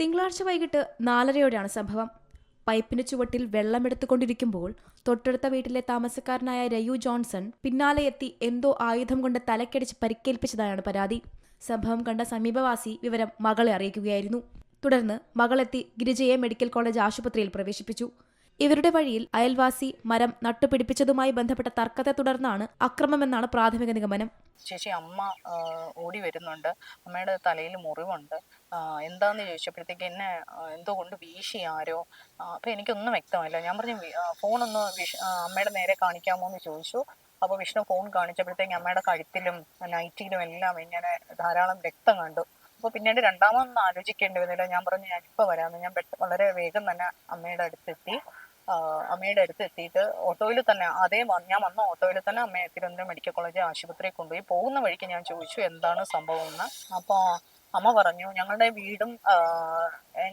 തിങ്കളാഴ്ച വൈകിട്ട് നാലരയോടെയാണ് സംഭവം. പൈപ്പിന് ചുവട്ടിൽ വെള്ളമെടുത്തുകൊണ്ടിരിക്കുമ്പോൾ തൊട്ടടുത്ത വീട്ടിലെ താമസക്കാരനായ രയു ജോൺസൺ പിന്നാലെ എത്തി എന്തോ ആയുധം കൊണ്ട് തലക്കടിച്ച് പരിക്കേൽപ്പിച്ചതായാണ് പരാതി. സംഭവം കണ്ട സമീപവാസി വിവരം മകളെ അറിയിക്കുകയായിരുന്നു. തുടർന്ന് മകളെത്തി ഗിരിജയെ മെഡിക്കൽ കോളേജ് ആശുപത്രിയിൽ പ്രവേശിപ്പിച്ചു. ഇവരുടെ വഴിയിൽ അയൽവാസി മരം നട്ടുപിടിപ്പിച്ചതുമായി ബന്ധപ്പെട്ട തർക്കത്തെ തുടർന്നാണ് അക്രമമെന്നാണ് പ്രാഥമിക നിഗമനം. ചേച്ചി അമ്മ ഓടി വരുന്നുണ്ട്. അമ്മയുടെ തലയിൽ മുറിവുണ്ട്. എന്താന്ന് ചോദിച്ചപ്പോഴത്തേക്ക് എന്നെ എന്തോ കൊണ്ട് വീശി ആരോ? അപ്പൊ എനിക്കൊന്നും വ്യക്തമല്ല ഞാൻ പറഞ്ഞു "വി- ഒന്ന് ഫോണൊന്ന് വിഷ് അമ്മയുടെ നേരെ കാണിക്കാമോ എന്ന് ചോദിച്ചു. അപ്പോൾ വിഷ്ണു ഫോൺ കാണിച്ചപ്പോഴത്തേക്ക് അമ്മയുടെ കഴുത്തിലും നൈറ്റിയിലും എല്ലാം ഇങ്ങനെ ധാരാളം രക്തം കണ്ടു. അപ്പോൾ പിന്നീട് രണ്ടാമതൊന്നും ആലോചിക്കേണ്ടി വന്നില്ല. ഞാൻ പറഞ്ഞു ഞാൻ ഇപ്പോൾ വരാമെന്ന്. ഞാൻ വളരെ വേഗം തന്നെ അമ്മയുടെ അടുത്തെത്തി. അമ്മയുടെ അടുത്ത് എത്തിയിട്ട് ഓട്ടോയിൽ തന്നെ അതേ ഞാൻ വന്ന ഓട്ടോയിൽ തന്നെ അമ്മയെ തിരുവനന്തപുരം മെഡിക്കൽ കോളേജ് ആശുപത്രിയിൽ കൊണ്ടുപോയി. പോകുന്ന വഴിക്ക് ഞാൻ ചോദിച്ചു എന്താണ് സംഭവം എന്ന്? അപ്പോൾ അമ്മ പറഞ്ഞു ഞങ്ങളുടെ വീടും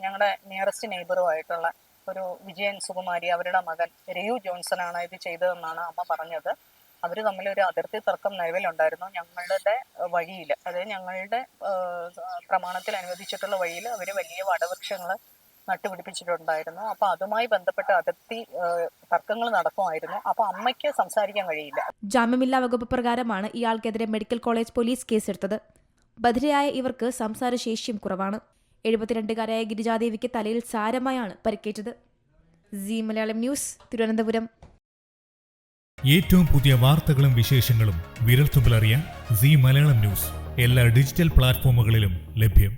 ഞങ്ങളുടെ നിയറസ്റ്റ് നെയ്ബറുമായിട്ടുള്ള ഒരു വിജയൻ സുകുമാരി അവരുടെ മകൻ രയു ജോൺസൺ ആണ് ഇത് ചെയ്തതെന്നാണ് അമ്മ പറഞ്ഞത്. അവർ തമ്മിൽ ഒരു അതിർത്തി തർക്കം നിലവിലുണ്ടായിരുന്നു. ഞങ്ങളുടെ വഴിയിൽ അതായത് ഞങ്ങളുടെ പ്രമാണത്തിൽ അനുവദിച്ചിട്ടുള്ള വഴിയിൽ അവർ വലിയ വടവൃക്ഷങ്ങൾ നട്ടുപിടിപ്പിച്ചിട്ടുണ്ടായിരുന്നു. അപ്പൊ അതുമായി ബന്ധപ്പെട്ട അതിർത്തി തർക്കങ്ങൾ നടക്കുമായിരുന്നു. അപ്പൊ അമ്മയ്ക്ക് സംസാരിക്കാൻ കഴിയില്ല. ജാമ്യമില്ലാ വകുപ്പ് പ്രകാരമാണ് ഇയാൾക്കെതിരെ മെഡിക്കൽ കോളേജ് പോലീസ് കേസെടുത്തത്. ബധിരയായ ഇവർക്ക് സംസാരശേഷിയും കുറവാണ്. എഴുപത്തിരണ്ടുകാരായ ഗിരിജാദേവിക്ക് തലയിൽ സാരമായാണ് പരിക്കേറ്റത്. Zee Malayalam news Thiruvananthapuram. ഏറ്റവും പുതിയ വാർത്തകളും വിശേഷങ്ങളും വിരൽത്തുമ്പിലറിയാൻ സി മലയാളം ന്യൂസ്. എല്ലാ ഡിജിറ്റൽ പ്ലാറ്റ്ഫോമുകളിലും ലഭ്യം.